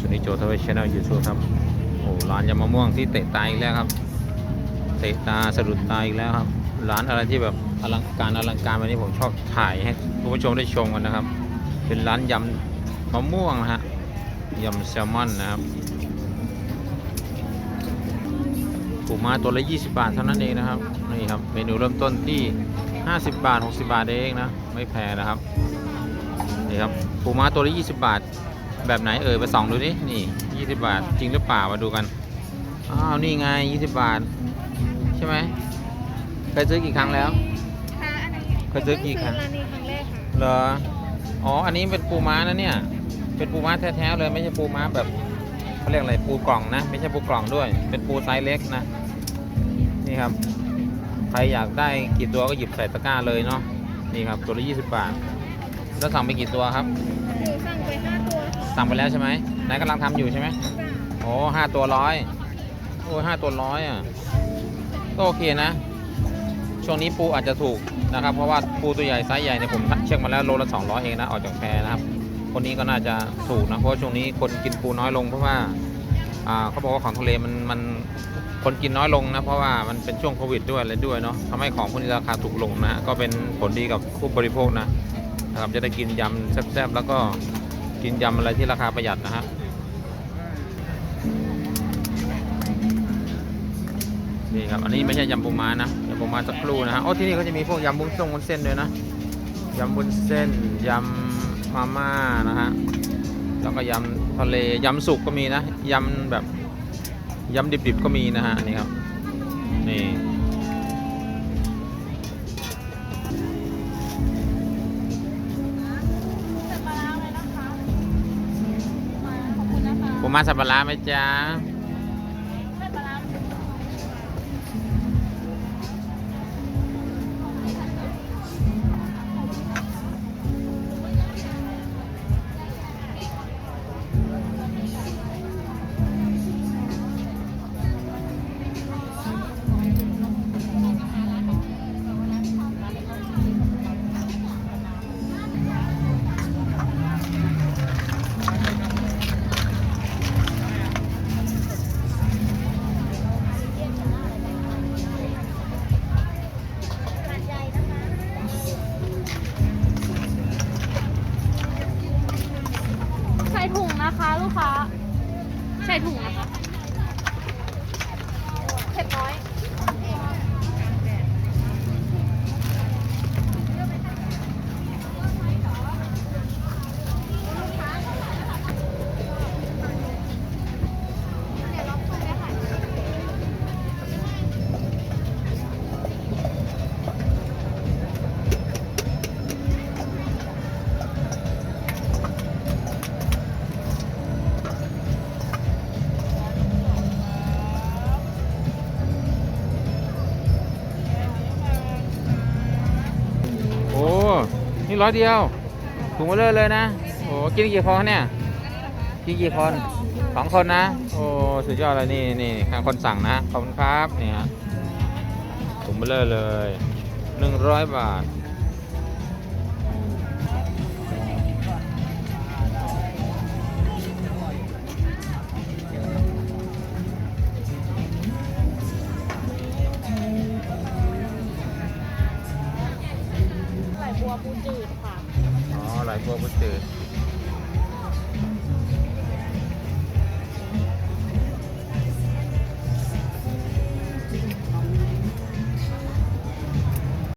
สุนิโจทวีชแนลยูทูบครับโอ้ร้านยำมะม่วงที่เตะตาอีกแล้วครับ เตะตาสะดุดตาอีกแล้วครับ ร้านอะไรที่แบบอลังการอลังการแบบนี้ผมชอบถ่ายให้คุณผู้ชมได้ชมกันนะครับ เป็นร้านยำมะม่วงนะฮะยำแซลมอนนะครับปูม้าตัวละ 20 บาทเท่านั้นเองนะครับนี่ครับเมนูเริ่มต้นที่ 50 บาท 60 บาทเองนะไม่แพงนะครับนี่ครับปูม้าตัวละ 20 บาท แบบไหนเอ่ยไปส่องดูดินี่ 20 บาท จริงหรือเปล่ามาดูกัน อ้าว นี่ไง 20 บาท ใช่ไหมเคยซื้อกี่ครั้งแล้ว ค่ะอันนี้เคยซื้อกี่ครั้ง ร้านนี้ครั้งแรกค่ะเหรอ อ๋อ อันนี้เป็นปูม้านะเนี่ย เป็นปูม้าแท้ๆเลย ไม่ใช่ปูม้าแบบเขาเรียกอะไร ปูกล่องนะ ไม่ใช่ปูกล่องด้วย เป็นปูไซส์เล็กนะ นี่ครับ ใครอยากได้กี่ตัวก็หยิบใส่ตะกร้าเลยเนาะ นี่ครับ ตัวละ 20 บาท แล้วสั่งไปกี่ตัวครับ หนูสั่งไปห้าตัวค่ะ สั่งไปแล้วใช่ไหมนายกำลังทำอยู่ใช่ไหมโอ้ห้าตัวร้อยโอ้ห้าตัวร้อยอะก็โอเคนะ ช่วงนี้ปูอาจจะถูกนะครับ เพราะว่าปูตัวใหญ่ไซส์ใหญ่เนี่ยผมเช็คมาแล้วโลละ200 เองนะออกจากแพนะครับคนนี้ก็น่าจะถูกนะเพราะว่าช่วงนี้คนกินปูน้อยลงเพราะว่าอ่าเขาบอกว่าของทะเลมันมันคนกินน้อยลงนะเพราะว่ามันเป็นช่วงโควิดด้วยอะไรด้วยเนาะทำให้ของพวกนี้ราคาถูกลงนะก็เป็นผลดีกับผู้บริโภคนะนะครับจะได้กินยำแซ่บๆแล้วก็ กินยำอะไรที่ราคาประหยัดนะฮะนี่ครับ อันนี้ไม่ใช่ยำปูม้านะยำปูม้าสักครู่นะฮะโอ้ที่นี่เขาจะมีพวกยำบุ้งส้งวุ้นเส้นด้วยนะยำบุ้นเส้นยำมาม่านะฮะแล้วก็ยำทะเลยำสุกก็มีนะยำแบบยำดิบๆก็มีนะฮะนี่ครับนี่ มาสับปะรดไหมจ๊ะ ส่ถุงนะคะ ลูกค้า ใส่ถุงนะคะเผ็ดน้อย ร้อยเดียว ถุงมาเลยเลยนะ โอ้กินกี่คนเนี่ย กินกี่คนสองคนนะ โอ้สุดยอดเลยนี่นี่ทางคนสั่งนะ ขอบคุณครับนี่ฮะถุงมาเลยเลยหนึ่งร้อยบาท บัวปูจืดค่ะ อ๋อไหลบัวบูจืด